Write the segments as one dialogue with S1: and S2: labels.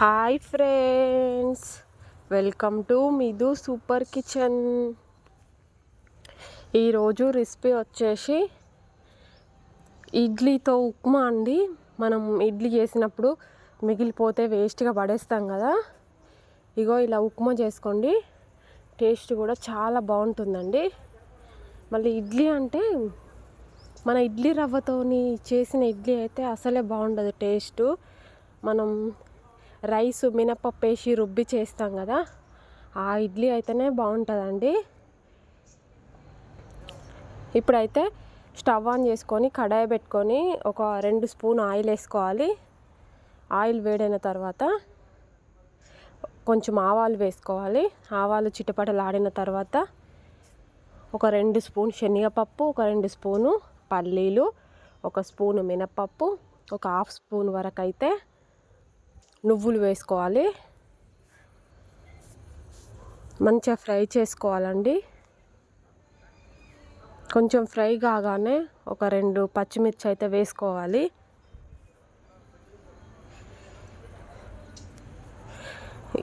S1: Hi friends welcome to Midhu super kitchen ఈరోజు recipe వచ్చేసి ఇడ్లీతో ఉప్మా అండి. మనం ఇడ్లీ చేసినప్పుడు మిగిలిపోతే వేస్ట్గా పడేస్తాం కదా. ఇగో ఇలా ఉప్మా చేసుకోండి. టేస్ట్ కూడా చాలా బాగుంటుందండి. మళ్ళీ ఇడ్లీ అంటే మన ఇడ్లీ రవ్వతోని చేసిన ఇడ్లీ అయితే అసలే బాగుండదు టేస్ట్. మనం రైస్ మినపప్పు వేసి రుబ్బి చేస్తాం కదా. ఆ ఇడ్లీ అయితేనే బాగుంటుందండి. ఇప్పుడైతే స్టవ్ ఆన్ చేసుకొని కడాయి పెట్టుకొని ఒక రెండు స్పూన్ ఆయిల్ వేసుకోవాలి. ఆయిల్ వేడైన తర్వాత కొంచెం ఆవాలు వేసుకోవాలి. ఆవాలు చిటపటలాడిన తర్వాత ఒక రెండు స్పూన్ శనగపప్పు ఒక రెండు స్పూను పల్లీలు ఒక స్పూను మినపప్పు ఒక హాఫ్ స్పూన్ వరకు అయితే నువ్వులు వేసుకోవాలి. మంచిగా ఫ్రై చేసుకోవాలండి. కొంచెం ఫ్రై కాగానే ఒక రెండు పచ్చిమిర్చి అయితే వేసుకోవాలి.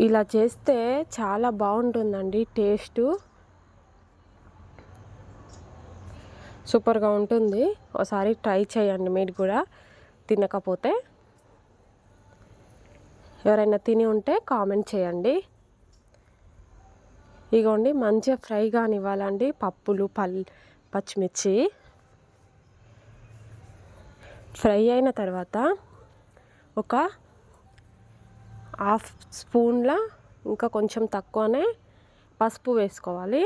S1: ఇలా చేస్తే చాలా బాగుంటుందండి టేస్టు. సూపర్గా ఉంటుంది. ఒకసారి ట్రై చేయండి మీరు కూడా. తినకపోతే. ఎవరైనా తిని ఉంటే కామెంట్ చేయండి. ఇగోండి మంచిగా ఫ్రై కానివ్వాలండి. పప్పులు పల్ పచ్చిమిర్చి. ఫ్రై అయిన తర్వాత ఒక హాఫ్ స్పూన్ల ఇంకా కొంచెం తక్కువనే పసుపు వేసుకోవాలి.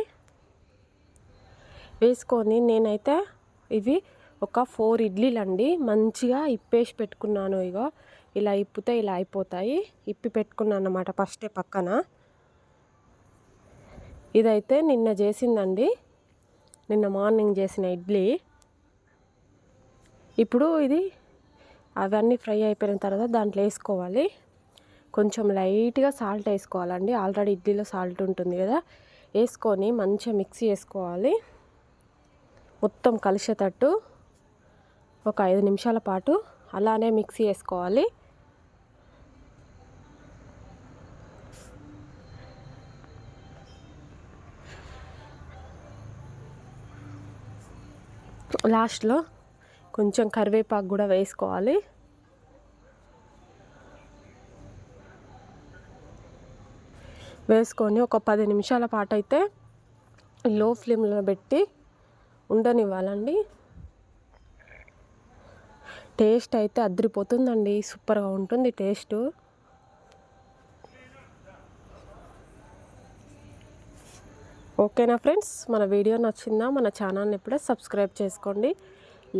S1: వేసుకొని నేనైతే ఇవి ఒక ఫోర్ ఇడ్లీలు అండి మంచిగా ఇప్పేసి పెట్టుకున్నాను ఇక ఇలా ఇప్పితే ఇలా అయిపోతాయి. ఇప్పి పెట్టుకున్నాను అన్నమాట ఫస్టే పక్కన. ఇదైతే నిన్న చేసిందండి. నిన్న మార్నింగ్ చేసిన ఇడ్లీ. ఇప్పుడు ఇది అవన్నీ ఫ్రై అయిపోయిన తర్వాత దాంట్లో వేసుకోవాలి. కొంచెం లైట్గా సాల్ట్ వేసుకోవాలండి. ఆల్రెడీ ఇడ్లీలో సాల్ట్ ఉంటుంది కదా. వేసుకొని మంచిగా మిక్సీ వేసుకోవాలి. మొత్తం కలిసేటట్టు. ఒక ఐదు నిమిషాల పాటు అలానే మిక్సీ వేసుకోవాలి లాస్ట్లో కొంచెం కరివేపాకు కూడా వేసుకోవాలి. వేసుకొని ఒక పది నిమిషాల పాటు అయితే లో ఫ్లేమ్లో పెట్టి ఉండనివ్వాలండి. టేస్ట్ అయితే అదిరిపోతుందండి. సూపర్గా ఉంటుంది టేస్ట్. ఓకేనా ఫ్రెండ్స్? మన వీడియో నచ్చిందా? మన ఛానల్ని ఇప్పుడే సబ్స్క్రైబ్ చేసుకోండి.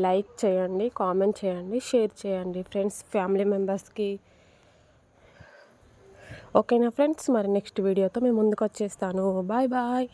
S1: లైక్ చేయండి కామెంట్ చేయండి షేర్ చేయండి ఫ్రెండ్స్ ఫ్యామిలీ మెంబర్స్కి. ఓకేనా ఫ్రెండ్స్? మరి నెక్స్ట్ వీడియోతో మేము ముందుకు వచ్చేస్తాను. Bye bye.